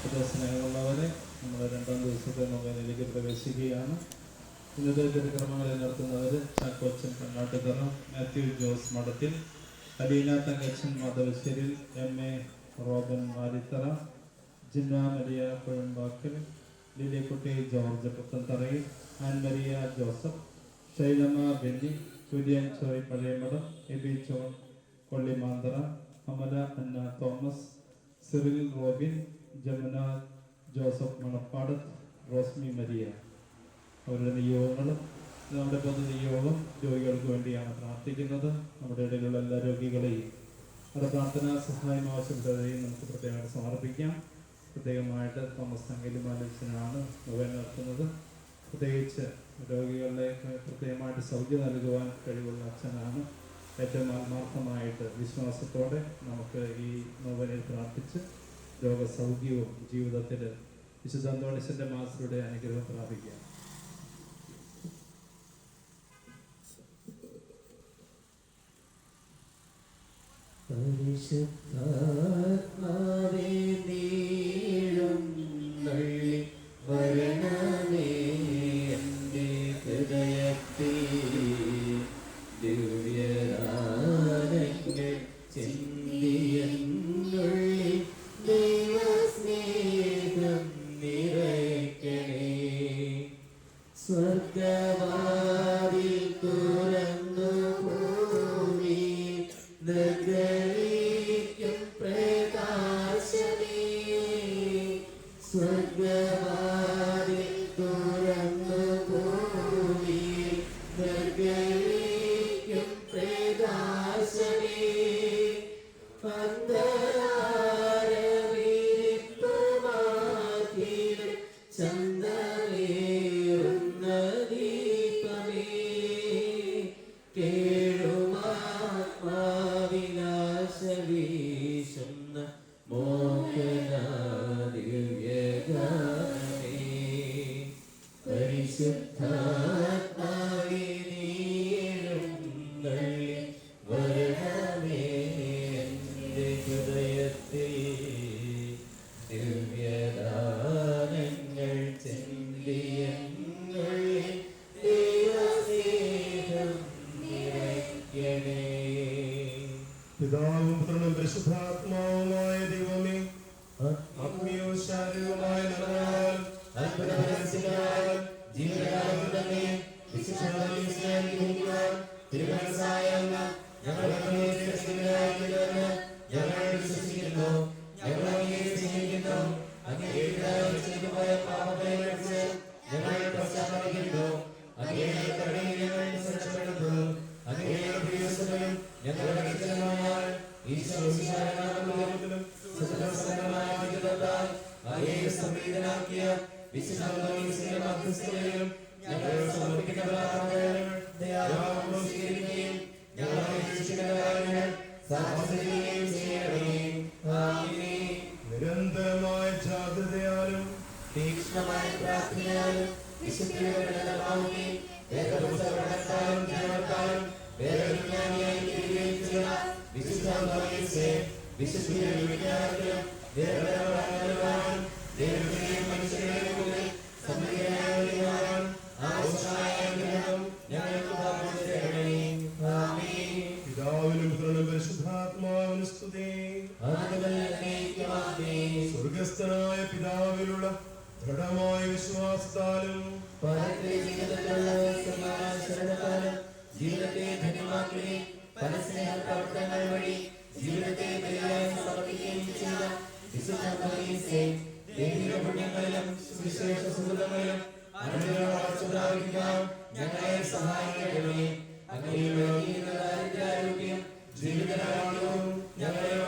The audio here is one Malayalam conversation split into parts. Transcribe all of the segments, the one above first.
സ്നേഹമുള്ളവരെ നമ്മൾ രണ്ടാം ദിവസത്തെ നോവേനയിലേക്ക് പ്രവേശിക്കുകയാണ്. ഇന്നത്തെ തിരുക്രമങ്ങളെ നടത്തുന്നവർ Chackochan കണ്ണാട്ടുതറ Mathew Jose Madathil Aleena Thankachan Madhavasseril M A Robben Malithara Jinna Maria Kuzhambakkal Lilikutty George Puthentharayil Ann Maria Joseph Shailama Benny Kurian ചോയ് പഴയമഠം എബി ചോൺ കൊള്ളിമാന്തറ അമല അന്ന തോമസ് സിറിൽ റോബിൻ ജമുന ജോസഫ് മണപ്പാട് റോസ്മി മരിയ. അവരുടെ നിയോഗങ്ങളും നമ്മുടെ പൊതു നിയോഗം രോഗികൾക്ക് വേണ്ടിയാണ് പ്രാർത്ഥിക്കുന്നത്. നമ്മുടെ ഇടയിലുള്ള എല്ലാ രോഗികളെയും അവരുടെ പ്രാർത്ഥനാ സഹായം ആവശ്യപ്പെട്ടവരെയും നമുക്ക് പ്രത്യേകമായിട്ട് സമർപ്പിക്കാം. പ്രത്യേകമായിട്ട് തോമസ് തങ്കലിമാലച്ചനാണ് മുഖേന നടത്തുന്നത് പ്രത്യേകിച്ച് രോഗികളുടെ പ്രത്യേകമായിട്ട് സൗഖ്യം നൽകുവാൻ കഴിവുള്ള അച്ഛനാണ് ഏറ്റവും ആത്മാർത്ഥമായിട്ട് വിശ്വാസത്തോടെ നമുക്ക് ഈ നോവലിൽ പ്രാർത്ഥിച്ച് രോഗസൗഖ്യവും ജീവിതത്തിൽ വിശുദ്ധ അന്തോണിസിന്റെ മാസ്റ്ററുടെ അനുഗ്രഹം പ്രാപിക്കാം. പരിശുദ്ധാത്മാവേ Yeah. शास्त्रिणाम् विशिष्टयोगणनमाहुति एकपुस्तकणस्तारं ज्ञानवतारं वेदविज्ञानीयैर्विवेच्य विशिष्टां भवेत्से विशिष्टियविज्ञानस्य देवदेवराजनवान् देवदेवमनुष्येव ദൃഢമായ വിശ്വാസത്താലും ജീവിതത്തെ ധന്യമാക്കുകയും പരസ്നേഹ പ്രവർത്തനങ്ങൾ വഴി ജീവിതത്തെ ബലിയായി സമർപ്പിക്കുകയും ചെയ്ത വിശുദ്ധ ഞങ്ങളെ ഞങ്ങളെ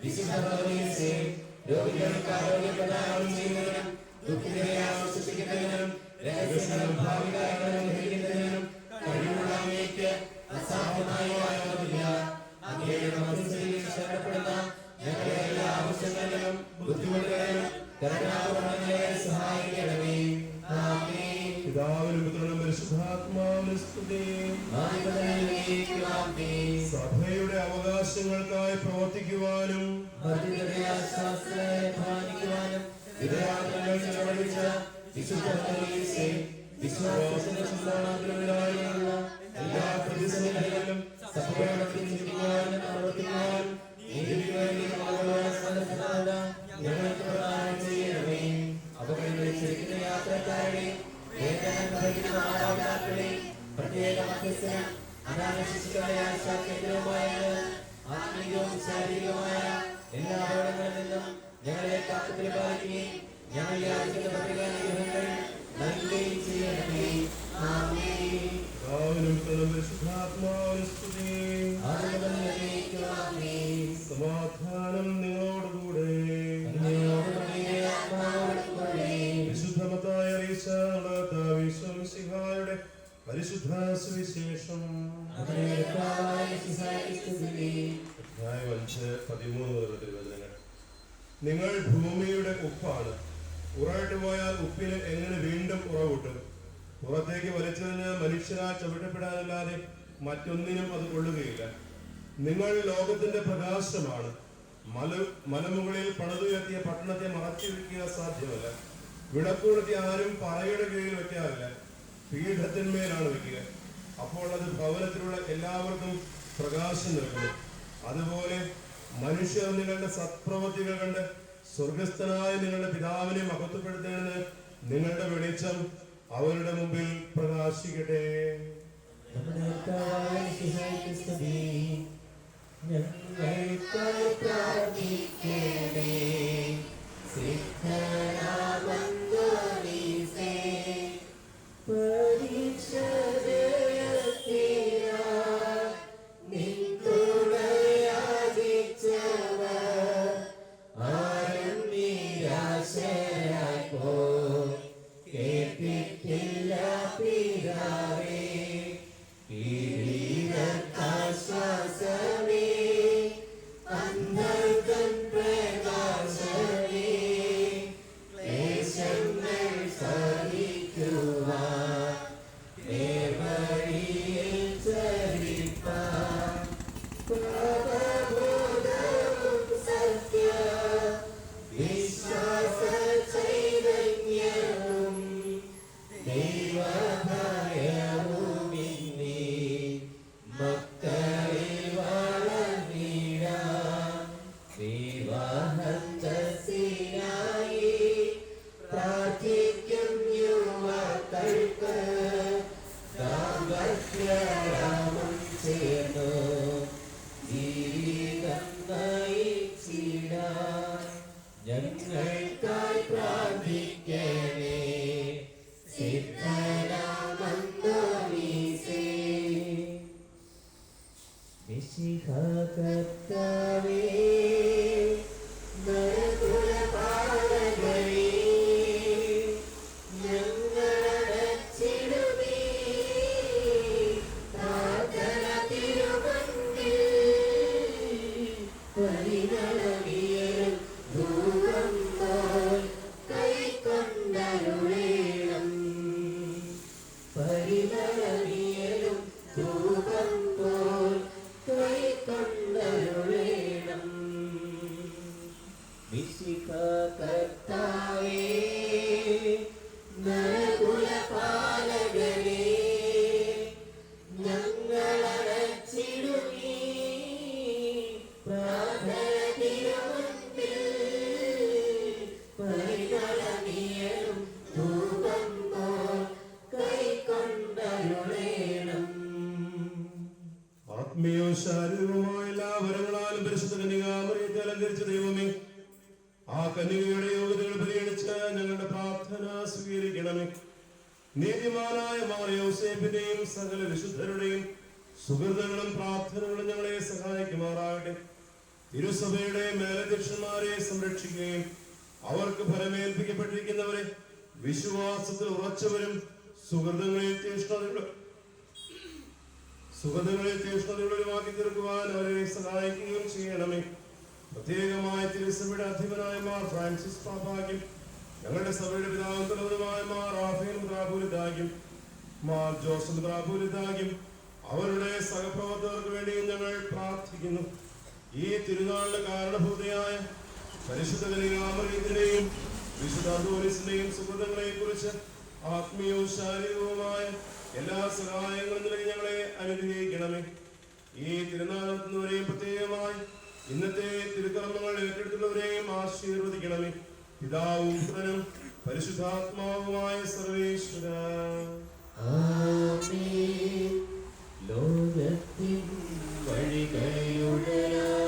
വിശുദ്ധ പൗലോസേ, രോഗികൾക്ക് ആരോഗ്യ പ്രദാനം ചെയ്യുന്നതിനും ദുഃഖിതരെ ആശ്വസിപ്പിക്കുന്നതിനും രഹസ്യങ്ങളും ഭാവി സഭയുടെ അവകാശങ്ങൾക്കായി പ്രവർത്തിക്കുവാനും വിശ്വാസത്തിന്റെ എല്ലാ പ്രതിസന്ധികളിലും സഭയുടെ സമാധാനം നിങ്ങളോടുകൂടെ വിശുദ്ധമതായ ഈശോയുടെ പരിശുദ്ധ സുവിശേഷം. അധ്യായം അഞ്ച് പതിമൂന്ന് മുതലുള്ള തിരുവചനങ്ങൾ. നിങ്ങൾ ഭൂമിയുടെ ഉപ്പാണ്. ഉറയിട്ട് പോയാൽ ഉപ്പിന് എങ്ങനെ വീണ്ടും ഉറവിട്ടും? പുറത്തേക്ക് വലിച്ചതിന് മനുഷ്യരാൽ ചവിട്ടപ്പെടാനല്ലാതെ മറ്റൊന്നിനും അത് കൊള്ളുകയില്ല. നിങ്ങൾ ലോകത്തിന്റെ പ്രകാശമാണ്. മല മലമുകളിൽ പണിതുയർത്തിയ പട്ടണത്തെ മറച്ചു വെക്കുക സാധ്യമല്ല. വിടക്കൂടത്തി ആരും പറയുടെ കീഴിൽ വെക്കാറില്ല. പീഠത്തിന്മേലാണ് വെക്കുക. അപ്പോൾ അത് ഭവനത്തിലുള്ള എല്ലാവർക്കും പ്രകാശം നൽകുന്നു. അതുപോലെ മനുഷ്യർ നിങ്ങളുടെ സത്പ്രവൃത്തികൾ കണ്ട് സ്വർഗസ്ഥനായ നിങ്ങളുടെ പിതാവിനെ മഹത്വപ്പെടുത്തേണ്ടത് നിങ്ങളുടെ വെളിച്ചം അവരുടെ മുമ്പിൽ പ്രകാശിക്കട്ടെ. പരീക്ഷ കന്യകയുടെ യോഗ്യതകൾ പരിഗണിച്ച് ഞങ്ങളുടെ പ്രാർത്ഥന സ്വീകരിക്കണമേ. നീതിമാനായ മാറിയോസേഫിന്റെയും സകല വിശുദ്ധരുടെയും സുഹൃതങ്ങളും പ്രാർത്ഥനകളും ഞങ്ങളെ സഹായിക്കുമാറാകട്ടെ. തിരുസഭയുടെ മേലധ്യക്ഷന്മാരെ സംരക്ഷിക്കുകയും അവർക്ക് ഫലമേൽപ്പിക്കപ്പെട്ടിരിക്കുന്നവരെ വിശ്വാസത്തിൽ ഉറച്ചവരും സുഹൃതങ്ങളിൽ ചേഷ്ടതകളും സുഗന്ധങ്ങളെ തീഷ്ണതയുള്ളവരുമാക്കി തീർക്കുവാൻ അവരെ സഹായിക്കുകയും ചെയ്യണമേ. പ്രത്യേകമായ തിരുസഭയുടെ അധിപനായ മാർ ഫ്രാൻസിസ് പാപ്പാക്കും ഞങ്ങളുടെ സഭയുടെ പിതാവും മാർ റാഫേൽ ദ്രാപൂരിതാക്കും മാർ ജോസഫ് ദ്രാപൂരിതാക്കും അവരുടെ സഹപ്രവർത്തകർക്ക് വേണ്ടിയും ഞങ്ങൾ പ്രാർത്ഥിക്കുന്നു. ഈ തിരുനാളിന്റെ കാരണഭൂതയായ പരിശുദ്ധ കലികാമറിയത്തിന്റെയും വിശുദ്ധ അന്തോണിസിന്റെയും സുഹൃത്തുക്കളെയും കുറിച്ച് ആത്മീയവും ശാരീരികവുമായ എല്ലാ സഹായങ്ങളും ഞങ്ങളെ അനുഗ്രഹിക്കണമേ. ഈ തിരുനാൾ പ്രത്യേകമായി ഇന്നത്തെ തിരുക്കർമ്മങ്ങൾ ഏറ്റെടുത്തുള്ളവരെയും ആശീർവദിക്കണമേ പിതാവും പുത്രനും പരിശുദ്ധാത്മാവുമായ സർവേശ്വര ആമേൻ. ലോകത്തിൻ വഴികളിലുടരാതെ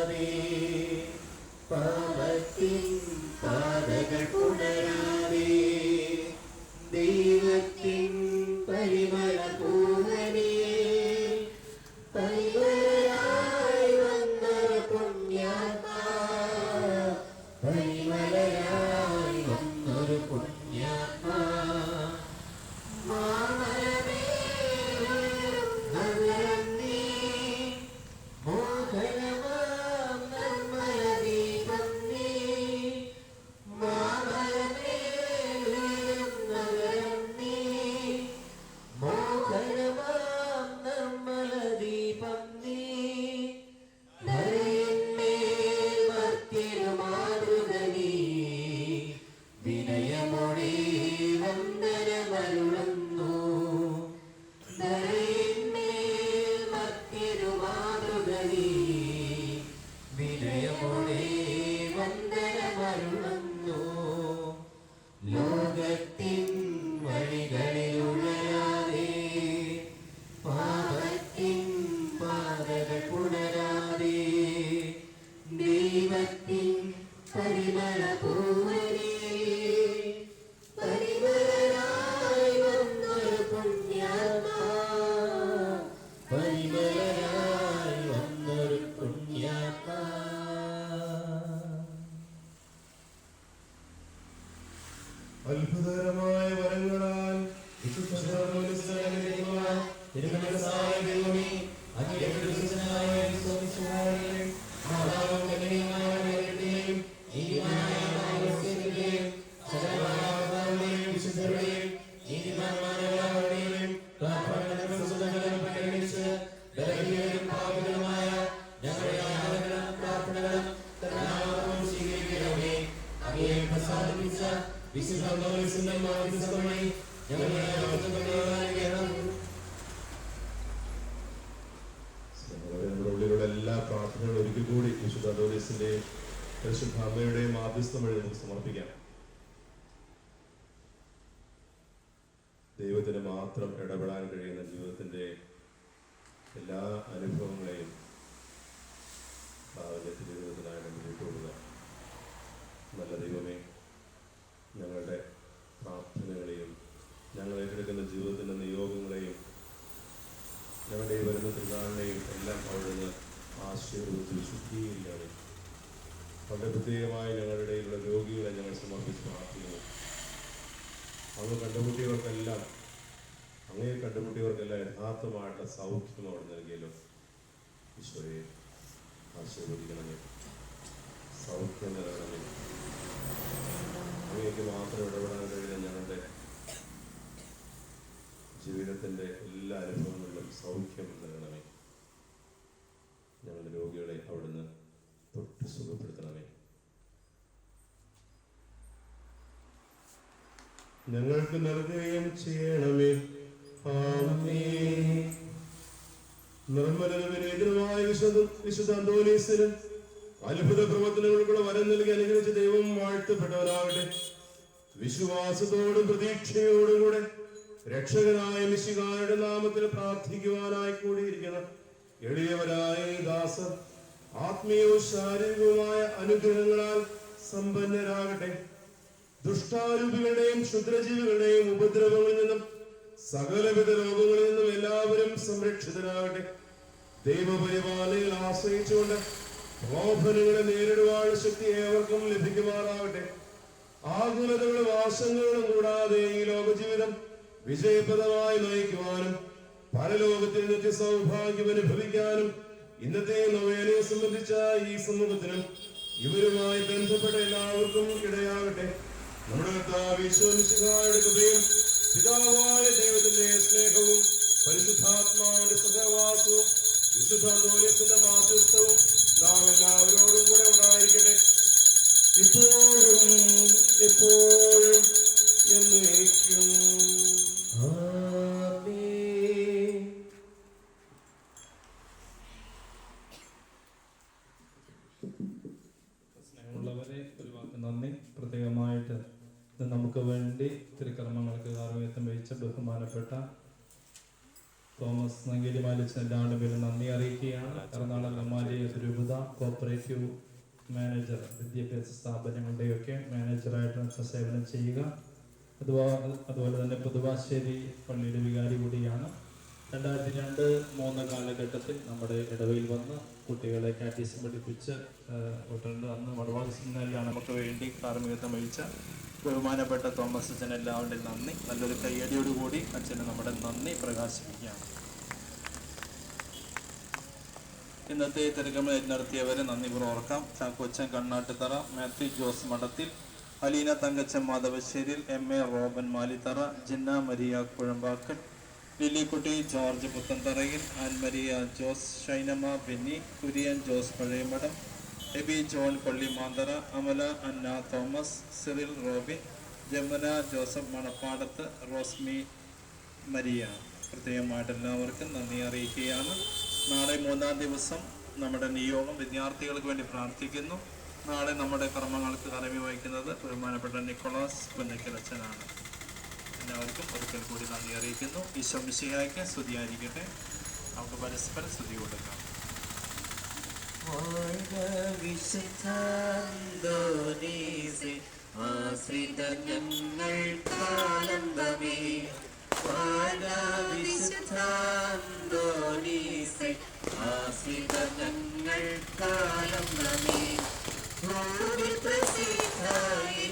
മാത്രം ഇടപെടാൻ കഴിയുന്ന ജീവിതത്തിന്റെ എല്ലാ അനുഭവങ്ങളെയും പ്രാബല്യത്തിൽ ജീവിതത്തിനായി മുന്നിട്ട് കൊടുക്കുക നല്ല ദൈവമേ ഞങ്ങളുടെ പ്രാർത്ഥനകളെയും ഞങ്ങൾ ഏറ്റെടുക്കുന്ന ജീവിതത്തിന്റെ നിയോഗങ്ങളെയും ഞങ്ങളുടെ ഈ വരുന്ന തിരുനാളിനെയും എല്ലാം അവിടുന്ന് ആശീർവദിച്ച് വിശുദ്ധീകരിക്കുകയാണ്. വളരെ പ്രത്യേകമായി ഞങ്ങളുടെ ഇടയിലുള്ള രോഗികളെ ഞങ്ങൾ സമർപ്പിച്ച് പ്രാർത്ഥിക്കുന്നു. അങ്ങ് കണ്ടുമുട്ടിയവർക്കെല്ലാം യഥാർത്ഥമായിട്ടുള്ള സൗഖ്യം അവിടെ നൽകിയല്ലോ. ഈശോയെ ആശീർവദിക്കണമേ. സൗഖ്യം നൽകണമേ അങ്ങേക്ക് മാത്രം ഇടപെടാൻ കഴിയുന്ന ഞങ്ങളുടെ ജീവിതത്തിന്റെ എല്ലാ അനുഭവങ്ങളിലും സൗഖ്യം നൽകണമേ. ഞങ്ങളുടെ രോഗികളെ അവിടുന്ന് തൊട്ട് സുഖപ്പെടുത്തണമേ. ഞങ്ങൾക്ക് നൽകുകയും ചെയ്യണമേ. ആമേൻ. നിർമ്മലനും വിനീതനുമായ വിശുദ്ധ വിശുദ്ധ അന്തോനീസിന് അത്ഭുത പ്രവർത്തനങ്ങൾക്കുള്ള വരം നൽകി അനുഗ്രഹിച്ച ദൈവം വാഴ്ത്തപ്പെട്ടവരാകട്ടെ വിശ്വാസത്തോടും പ്രതീക്ഷയോടും കൂടെ രക്ഷകനായ മിശികാരുടെ നാമത്തിൽ പ്രാർത്ഥിക്കുവാനായി കൂടിയിരിക്കണം. എളിയവരായ ദാസർ ആത്മീയവും ശാരീരികവുമായ അനുഗ്രഹങ്ങളാൽ സമ്പന്നരാകട്ടെ. ദുഷ്ടാരൂപികളുടെയും ക്ഷുദ്രജീവികളുടെയും ഉപദ്രവങ്ങളിൽ നിന്നും സകലവിധ രോഗങ്ങളിൽ നിന്നും എല്ലാവരും സംരക്ഷിതരാകട്ടെ ദൈവപരിപാലയിൽ ആശ്രയിച്ചുകൊണ്ട് പ്രലോഭനങ്ങളെ നേരിടുവാൻ ശക്തി ഏവർക്കും ലഭിക്കുമാറാകട്ടെ. ആകുലതകളും ആശങ്കകളും കൂടാതെ ഈ ലോകജീവിതം വിജയപ്രദമായി നയിക്കുവാനും പരലോകത്തിൽ നിത്യ സൗഭാഗ്യം അനുഭവിക്കാനും ഇന്നത്തെ നോവേലയെ സംബന്ധിച്ച ഈ സമൂഹത്തിനും ഇവരുമായി ബന്ധപ്പെട്ട എല്ലാവർക്കും ഇടയാകട്ടെ. നമ്മുടെ കർത്താവ് പിതാവായ ദൈവത്തിന്റെ സ്നേഹവും പരിശുദ്ധാത്മാവിന്റെ സഹവാസവും വിശുദ്ധ ദൂര്യത്തിന്റെ മാധ്യസ്ഥവും നാം എല്ലാവരോടും കൂടെ ഉണ്ടായിരിക്കട്ടെ. ഇപ്പോഴും എപ്പോഴും എന്നേക്കും. ആമേൻ സ്നേഹമുള്ളവരെ ഒരു വാക്ക് നന്ദി പ്രത്യേകമായിട്ട് ഇത് നമുക്ക് വേണ്ടി തിരുക്കർമ്മങ്ങൾക്ക് കാർവേത്തം വഹിച്ച ബഹുമാനപ്പെട്ട തോമസ് നങ്കേലി മാലിച്ച് എല്ലാവരുടെ പേരും നന്ദി അറിയിക്കുകയാണ്. എറണാകുളം കമാലിയ രൂപത കോപ്പറേറ്റീവ് മാനേജർ വിദ്യാഭ്യാസ സ്ഥാപനങ്ങളുടെയൊക്കെ മാനേജറായിട്ട് സേവനം ചെയ്യുക. അതുപോലെ തന്നെ പുതുവാശ്ശേരി പള്ളിയുടെ വികാരി കൂടിയാണ്. രണ്ടായിരത്തി രണ്ട് മൂന്ന് കാലഘട്ടത്തിൽ നമ്മുടെ ഇടവയിൽ വന്ന് കുട്ടികളെ കാറ്റീസം പഠിപ്പിച്ച് വിട്ടുണ്ട് അന്ന് വടവാസിനെല്ലാം നമുക്ക് വേണ്ടി കാർമ്മികത്വം വഹിച്ച ബഹുമാനപ്പെട്ട തോമസ് അച്ഛൻ എല്ലാവരുടെയും നന്ദി. നല്ലൊരു കയ്യടിയോടുകൂടി അച്ഛന് നമ്മുടെ നന്ദി പ്രകാശിപ്പിക്കുകയാണ്. ഇന്നത്തെ തിരക്കമ നടത്തിയവരെ നന്ദി ഓർക്കാം. Chackochan കണ്ണാട്ടുതറ Mathew Jose Madathil Aleena Thankachan Madhavasseril M A Robben Malithara Jinna Maria Kuzhambakkal Lillikutty George Puthentharayil Annmaria Jose ഷൈനമ്മ Benny Kurian Jose Pazhayamadom AB John Pallimanthara Amala Anna Thomas Cyril Robin Jamuna Joseph Manappadath Rosmi Maria. പ്രത്യേകമായിട്ട് എല്ലാവർക്കും നന്ദി അറിയിക്കുകയാണ്. നാളെ മൂന്നാം ദിവസം നമ്മുടെ നിയോഗം വിദ്യാർത്ഥികൾക്ക് വേണ്ടി പ്രാർത്ഥിക്കുന്നു. നാളെ നമ്മുടെ കർമ്മങ്ങൾക്ക് കറമി വഹിക്കുന്നത് ബഹുമാനപ്പെട്ട നിക്കോളാസ് അച്ഛനാണ് എല്ലാവർക്കും ഒരിക്കൽ കൂടി നന്ദി അറിയിക്കുന്നു. ഈശോമിശിഹായ്ക്ക് സ്തുതിയായിരിക്കട്ടെ. നമുക്ക് പരസ്പരം സ്തുതി കൊടുക്കാം ആശ്രിത ഞങ്ങൾ കാലന്തമേ വിശുദ്ധാന്തോനീസെ ആശ്രിത ഞങ്ങൾ കാലന്തമേ ഭൂമി പ്രസിദ്ധായി